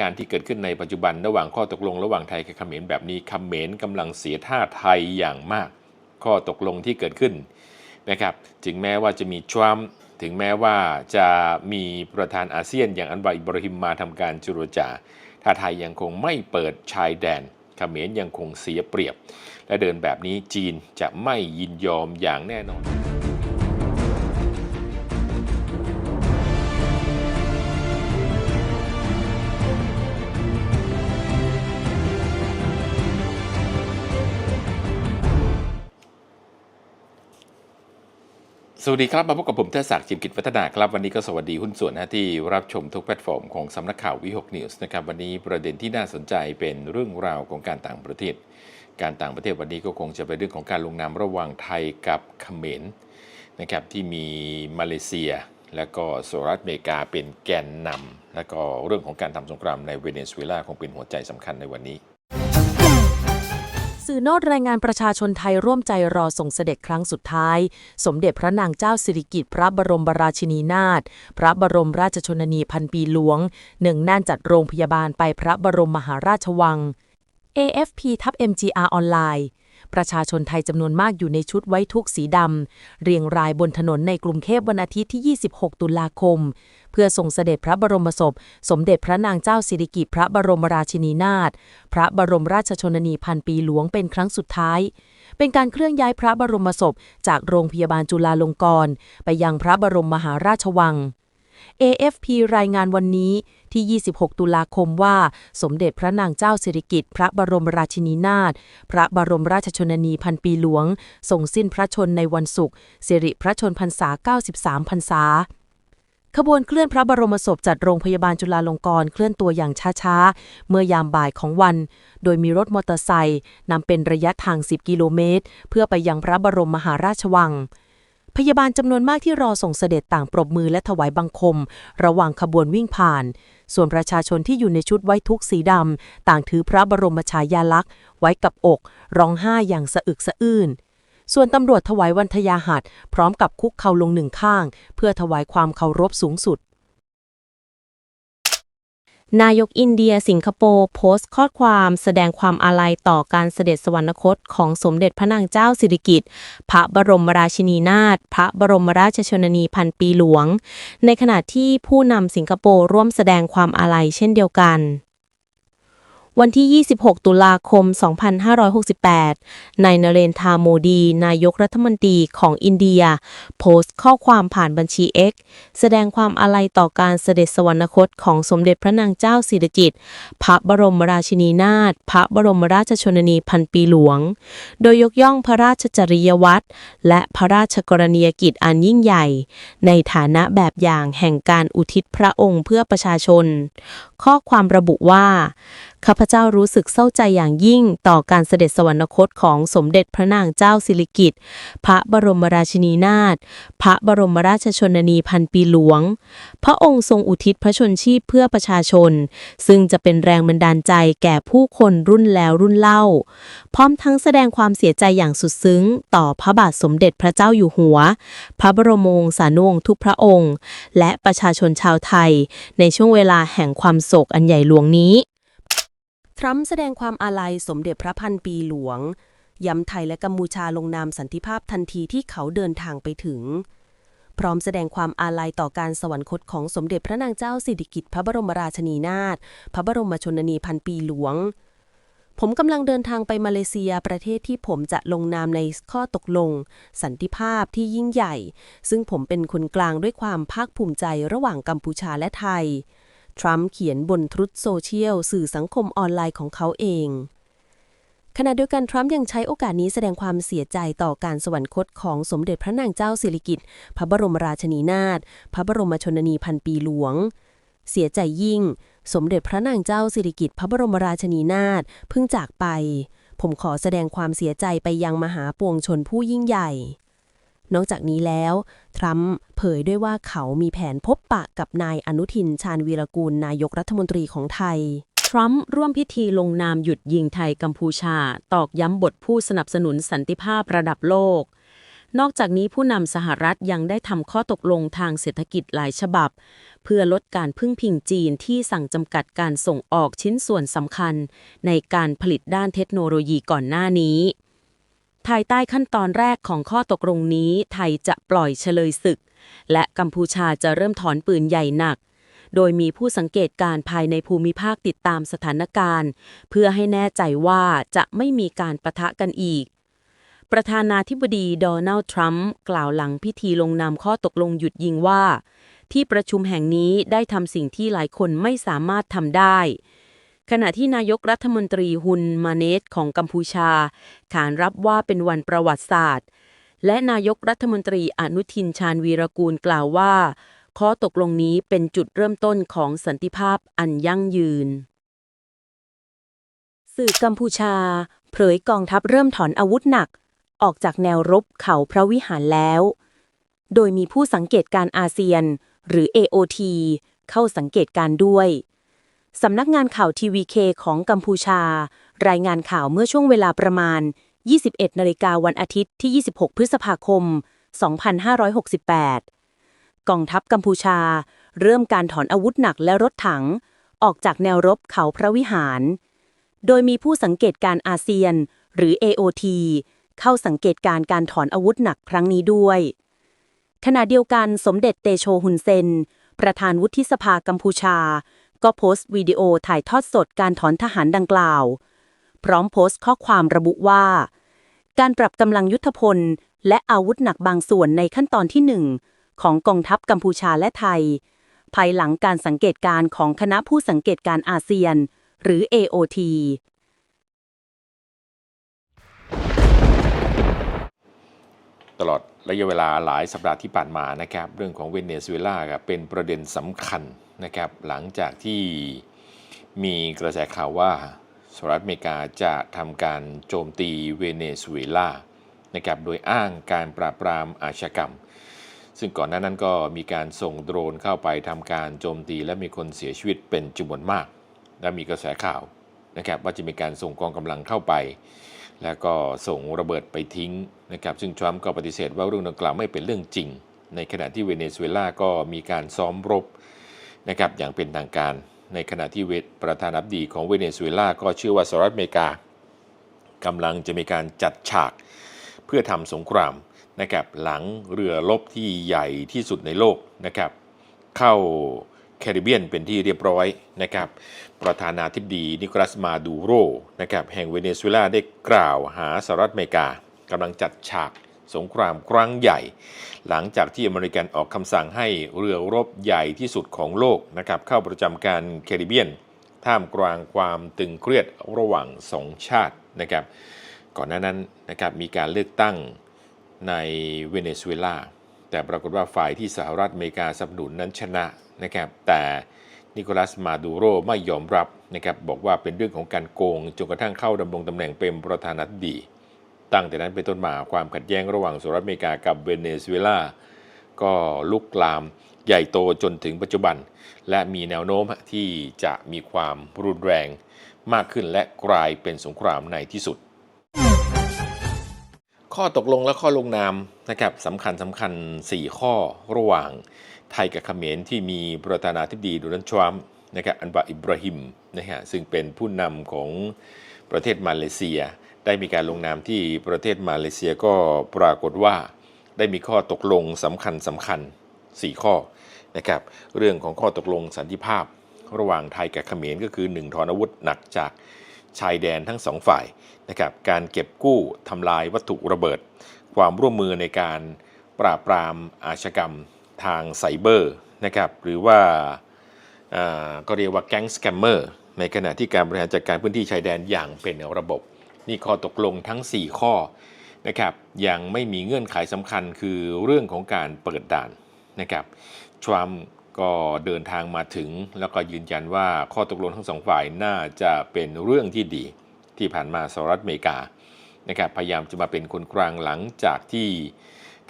การณ์ที่เกิดขึ้นในปัจจุบันระหว่างข้อตกลงระหว่างไทยกับเขมรแบบนี้เขมรกำลังเสียท่าไทยอย่างมาก ข้อตกลงที่เกิดขึ้นนะครับ ถึงแม้ว่าจะมีทรัมป์ถึงแม้ว่าจะมีประธานอาเซียนอย่างอันวาอิบราฮิมมาทำการจุรจาถ้าไทยยังคงไม่เปิดชายแดนเขมรยังคงเสียเปรียบ และเดินแบบนี้จีนจะไม่ยินยอมอย่างแน่นอน สวัสดีครับ มาพบกับผมเทศศักดิ์จิมกิจวัฒนาครับ วันนี้ก็สวัสดีหุ้นส่วนนะที่รับชมทุกแพลตฟอร์มของสำนักข่าววิหกนิวส์นะครับวันนี้ประเด็นที่น่าสนใจเป็นเรื่องราวของการต่างประเทศ การต่างประเทศวันนี้ก็คงจะเป็นเรื่องของการลงนามระหว่างไทยกับเขมรนะครับที่มีมาเลเซีย และก็สหรัฐอเมริกาเป็นแกนนำและก็เรื่องของการทำสงครามในเวเนซุเอลาคงเป็นหัวใจสำคัญในวันนี้ สื่อนอดรายงานประชาชนไทยร่วมใจรอส่งเสด็จครั้งสุดท้าย สมเด็จพระนางเจ้าสิริกิติ์พระบรมราชินีนาถพระบรมราชชนนีพันปีหลวงหนึ่งน่านจัดโรงพยาบาลไปพระบรมมหาราชวัง AFP ทับ MGR ออนไลน์ ประชาชนไทยจำนวนมากอยู่ในชุดไว้ทุกสีดำ เรียงรายบนถนนในกรุงเทพวันอาทิตย์ที่ 26 ตุลาคม เพื่อส่งเสด็จพระบรมศพ สมเด็จพระนางเจ้าสิริกิติ์พระบรมราชินีนาถพระบรมราชชนนีพันปีหลวงเป็นครั้งสุดท้าย เป็นการเคลื่อนย้ายพระบรมศพ จากโรงพยาบาลจุฬาลงกรณ์ไปยังพระบรมมหาราชวัง AFP รายงานวันนี้ ที่ 26 ตุลาคมว่า สมเด็จพระนางเจ้าสิริกิติ์พระบรมราชินีนาถพระบรมราชชนนีพันปีหลวงทรงสิ้นพระชนในวันศุกร์สิริพระชนพรรษา 93 พรรษาขบวนเคลื่อนพระบรมศพจัดโรงพยาบาลจุฬาลงกรณ์เคลื่อนตัวอย่างช้าๆ เมื่อยามบ่ายของวัน โดยมีรถมอเตอร์ไซค์นำเป็นระยะทาง 10 กิโลเมตร เพื่อไปยังพระบรมมหาราชวัง พยาบาลจำนวนมากที่รอส่งเสด็จต่างปรบมือและถวายบังคม ระหว่างขบวนวิ่งผ่าน ส่วนประชาชนที่อยู่ในชุดไว้ทุกข์สีดำ ต่างถือพระบรมฉายาลักษณ์ ไว้กับอก ร้องไห้อย่างสะอึกสะอื้นส่วนตำรวจถวายวันทยาหัดพร้อมกับคุกเข่าลงหนึ่งข้าง เพื่อถวายความเคารพสูงสุด นายกอินเดียสิงคโปร์โพสต์ข้อความแสดงความอาลัยต่อการเสด็จสวรรคตของสมเด็จพระนางเจ้าสิริกิติ์พระบรมราชินีนาถพระบรมราชชนนีพันปีหลวง ในขณะที่ผู้นำสิงคโปร์ร่วมแสดงความอาลัยเช่นเดียวกัน วันที่ 26 ตุลาคม 2568 นายนเรนทาโมดี นายกรัฐมนตรีของอินเดีย โพสต์ข้อความผ่านบัญชี X แสดงความอาลัยต่อการเสด็จสวรรคตของสมเด็จพระนางเจ้าสิริกิติ์พระบรมราชินีนาถพระบรมราชชนนีพันปีหลวง โดยยกย่องพระราชจริยวัตรและพระราชกรณียกิจอันยิ่งใหญ่ ในฐานะแบบอย่างแห่งการอุทิศพระองค์เพื่อประชาชน ข้อความระบุว่า ข้าพเจ้ารู้สึกเศร้าใจอย่างยิ่งต่อการเสด็จสวรรคตของสมเด็จพระนางเจ้าสิริกิติ์พระบรมราชินีนาถพระบรมราชชนนีพันปีหลวง พระองค์ทรงอุทิศพระชนชีพเพื่อประชาชน ซึ่งจะเป็นแรงบันดาลใจแก่ผู้คนรุ่นแล้วรุ่นเล่า พร้อมทั้งแสดงความเสียใจอย่างสุดซึ้ง ต่อพระบาทสมเด็จพระเจ้าอยู่หัว พระบรมวงศานุวงศ์ทุกพระองค์ และประชาชนชาวไทย ในช่วงเวลาแห่งความโศกอันใหญ่หลวงนี้ ทรัมป์แสดงความอาลัยสมเด็จพระพันปีหลวง ย้ำไทยและกัมพูชาลงนามสันติภาพทันทีที่เขาเดินทางไปถึง พร้อมแสดงความอาลัยต่อการสวรรคตของสมเด็จพระนางเจ้าสิริกิติ์พระบรมราชินีนาถพระบรมชนนีพันปีหลวง ผมกำลังเดินทางไปมาเลเซียประเทศที่ผมจะลงนามในข้อตกลง สันติภาพที่ยิ่งใหญ่ ซึ่งผมเป็นคนกลางด้วยความภาคภูมิใจระหว่างกัมพูชาและไทย ทรัมป์เขียนบนทรุตโซเชียลสื่อสังคมออนไลน์ของเขาเอง ขณะเดียวกันทรัมป์ยังใช้โอกาสนี้แสดงความเสียใจต่อการสวรรคตของสมเด็จพระนางเจ้าสิริกิติ์พระบรมราชินีนาถพระบรมชนนีพันปีหลวง เสียใจยิ่ง สมเด็จพระนางเจ้าสิริกิติ์พระบรมราชินีนาถเพิ่งจากไป ผมขอแสดงความเสียใจไปยังมหาปวงชนผู้ยิ่งใหญ่ นอกจากนี้แล้ว ทรัมป์เผยด้วยว่าเขามีแผนพบปะกับนายอนุทินชาญวีรกูลนายกรัฐมนตรีของไทย ทรัมป์ร่วมพิธีลงนามหยุดยิงไทยกัมพูชา ตอกย้ำบทผู้สนับสนุนสันติภาพระดับโลก นอกจากนี้ผู้นำสหรัฐยังได้ทำข้อตกลงทางเศรษฐกิจหลายฉบับ เพื่อลดการพึ่งพิงจีนที่สั่งจำกัดการส่งออกชิ้นส่วนสำคัญ ในการผลิตด้านเทคโนโลยีก่อนหน้านี้ ภายใต้ขั้นตอนแรกของข้อตกลงนี้ ไทยจะปล่อยเฉลยศึก และกัมพูชาจะเริ่มถอนปืนใหญ่หนัก โดยมีผู้สังเกตการณ์ภายในภูมิภาคติดตามสถานการณ์ เพื่อให้แน่ใจว่าจะไม่มีการประทะกันอีก ประธานาธิบดีโดนัลด์ทรัมป์กล่าวหลังพิธีลงนามข้อตกลงหยุดยิงว่า ที่ประชุมแห่งนี้ได้ทำสิ่งที่หลายคนไม่สามารถทำได้ ขณะที่นายกรัฐมนตรีฮุนมาเนตของกัมพูชา ขานรับว่าเป็นวันประวัติศาสตร์ และนายกรัฐมนตรีอนุทินชาญวีรกูลกล่าวว่า ข้อตกลงนี้เป็นจุดเริ่มต้นของสันติภาพอันยั่งยืน สื่อกัมพูชา เผยกองทัพเริ่มถอนอาวุธหนัก ออกจากแนวรบเขาพระวิหารแล้ว โดยมีผู้สังเกตการอาเซียน หรือ AOT เข้าสังเกตการด้วย สำนักงานข่าวทีวีเคของกัมพูชา รายงานข่าวเมื่อช่วงเวลาประมาณ 21 นาฬิกาวันอาทิตย์ที่ 26 พฤษภาคม 2568 กองทัพกัมพูชา เริ่มการถอนอาวุธหนักและรถถัง ออกจากแนวรบเขาพระวิหาร โดยมีผู้สังเกตการอาเซียน หรือ AOT เข้าสังเกตการการถอนอาวุธหนักครั้งนี้ด้วย ขณะเดียวกันสมเด็จเตโชฮุนเซน ประธานวุฒิสภากัมพูชา ก็โพสต์วิดีโอถ่ายทอดสดการถอนทหารดังกล่าว พร้อมโพสต์ข้อความระบุว่า การปรับกำลังยุทธพล และอาวุธหนักบางส่วนในขั้นตอนที่หนึ่งของกองทัพกัมพูชาและไทย ภายหลังการสังเกตการณ์ของคณะผู้สังเกตการณ์อาเซียน หรือ AOT ตลอด ระยะเวลาหลายสัปดาห์ที่ผ่านมานะครับเรื่องของเวเนซุเอลาครับเป็นประเด็นสำคัญนะครับหลังจากที่มีกระแสข่าวว่าสหรัฐอเมริกาจะทำการโจมตีเวเนซุเอลานะครับโดยอ้างการปราบปรามอาชญากรรม ซึ่งก่อนหน้านั้นก็มีการส่งโดรนเข้าไปทำการโจมตีและมีคนเสียชีวิตเป็นจำนวนมาก และมีกระแสข่าวนะครับว่าจะมีการส่งกองกำลังเข้าไป แล้วก็ส่งระเบิดไปทิ้งนะครับ ซึ่งทรัมป์ก็ปฏิเสธว่าเรื่องดังกล่าวไม่เป็นเรื่องจริง ในขณะที่เวเนซุเอลาก็มีการซ้อมรบนะครับอย่างเป็นทางการ ในขณะที่เวประธานาธิบดีของเวเนซุเอลาก็เชื่อว่าสหรัฐอเมริกากำลังจะมีการจัดฉากเพื่อทำสงครามนะครับหลังเรือรบที่ใหญ่ที่สุดในโลกนะครับเข้า แคริบเบียนเป็นที่เรียบร้อยนะครับ ประธานาธิบดีนิโคลัสมาดูโรนะครับแห่งเวเนซุเอลาได้กล่าวหาสหรัฐอเมริกากำลังจัดฉากสงครามครั้งใหญ่ หลังจากที่อเมริกันออกคำสั่งให้เรือรบใหญ่ที่สุดของโลกนะครับเข้าประจำการแคริบเบียน ท่ามกลางความตึงเครียดระหว่างสองชาตินะครับ ก่อนหน้านั้นนะครับมีการเลือกตั้งในเวเนซุเอลาแต่ปรากฏว่าฝ่ายที่สหรัฐอเมริกาสนับสนุนนั้นชนะ นะครับแต่นิโคลัสมาดูโรไม่ยอมรับนะครับบอกว่าเป็นเรื่องของการโกงจนกระทั่งเข้าดำรงตำแหน่งเป็นประธานาธิบดี ตั้งแต่นั้นเป็นต้นมาความขัดแย้งระหว่างสหรัฐอเมริกากับเวเนซุเอลาก็ลุกลามใหญ่โตจนถึงปัจจุบัน และมีแนวโน้มที่จะมีความรุนแรงมากขึ้นและกลายเป็นสงครามในที่สุด ข้อตกลงและข้อลงนามนะครับสำคัญสำคัญ 4 ข้อระหว่าง ไทยกับเขมรที่มีประธานาธิบดีโดนัลด์ทรัมป์นะครับอันบาอิบราฮิมนะฮะซึ่งเป็นผู้นำของประเทศมาเลเซีย ได้มีการลงนามที่ประเทศมาเลเซียก็ปรากฏว่าได้มีข้อตกลงสำคัญสำคัญ 4 ข้อนะครับเรื่องของข้อตกลงสันติภาพ ระหว่างไทยกับเขมรก็คือ 1 ถอนอาวุธหนักจากชายแดนทั้งสองฝ่ายนะครับการเก็บกู้ทำลายวัตถุระเบิด ความร่วมมือในการปราบปรามอาชญากรรม ทางไซเบอร์นะครับหรือว่าก็เรียกว่าแก๊งสแกมเมอร์ในขณะที่การบริหารจัดการพื้นที่ชายแดนอย่างเป็นระบบ นี่ข้อตกลงทั้ง 4 ข้อนะครับยังไม่มีเงื่อนไขสำคัญคือเรื่องของการเปิดด่านนะครับทรัมป์ก็เดินทางมาถึง แล้วก็ยืนยันว่าข้อตกลงทั้งสองฝ่ายน่าจะเป็นเรื่องที่ดีที่ผ่านมาสหรัฐอเมริกานะครับพยายามจะมาเป็นคนกลางหลังจากที่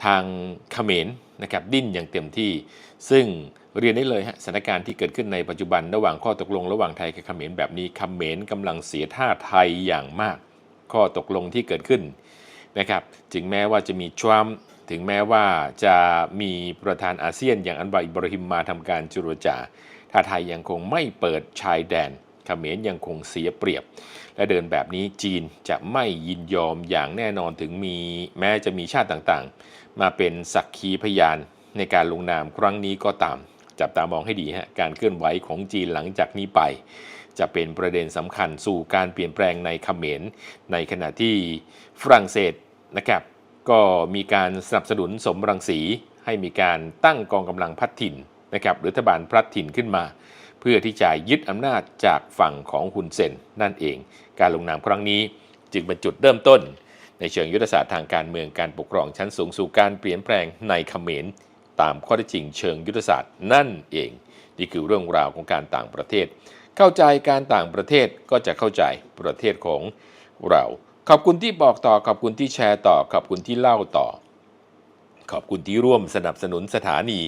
ทางเขมรนะครับดิ้นอย่างเต็มที่ ซึ่งเรียนได้เลยฮะสถานการณ์ที่เกิดขึ้นในปัจจุบันระหว่างข้อตกลงระหว่างไทยกับเขมรแบบนี้เขมรกำลังเสียท่าไทยอย่างมาก ข้อตกลงที่เกิดขึ้นนะครับถึงแม้ว่าจะมีทรัมป์ถึงแม้ว่าจะมีประธานอาเซียนอย่างอันบาอิบราฮิมมาทำการจุรจาถ้าไทยยังคงไม่เปิดชายแดน ขมรยังคงเสียเปรียบ และเดินแบบนี้จีนจะไม่ยินยอมอย่างแน่นอนถึงมีแม้จะมีชาติต่างๆ มาเป็นสักขีพยานในการลงนามครั้งนี้ก็ตาม จับตามองให้ดีฮะการเคลื่อนไหวของจีนหลังจากนี้ไป จะเป็นประเด็นสำคัญสู่การเปลี่ยนแปลงในเขมร ในขณะที่ฝรั่งเศสนะครับก็มีการสนับสนุนสมรังสีให้มีการตั้งกองกำลังพัดถิ่นนะครับรัฐบาลพัดถิ่นขึ้นมา เพื่อที่จะยึดอำนาจจากฝั่งของฮุนเซนนั่นเอง การลงนามครั้งนี้จึงเป็นจุดเริ่มต้น ในเชิงยุทธศาสตร์ทางการเมืองการปกครองชั้นสูงสู่การเปลี่ยนแปลงในเขมรตามข้อเท็จจริงเชิงยุทธศาสตร์นั่นเอง นี่คือเรื่องราวของการต่างประเทศ เข้าใจการต่างประเทศก็จะเข้าใจประเทศของเรา ขอบคุณที่บอกต่อขอบคุณที่แชร์ต่อขอบคุณที่เล่าต่อ ขอบคุณที่ร่วมสนับสนุนสถานี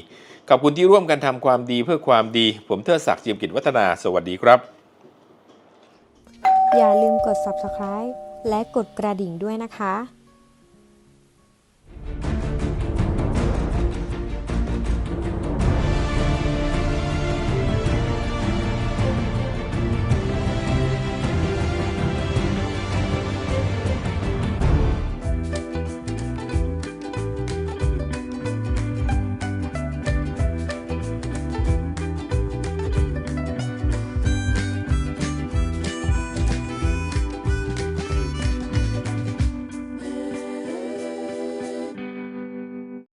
ขอบคุณที่ร่วมกันทำความดีเพื่อความดี ผมเทิดศักดิ์เจียมกิจวัฒนา สวัสดีครับ อย่าลืมกด subscribe และกดกระดิ่งด้วยนะคะ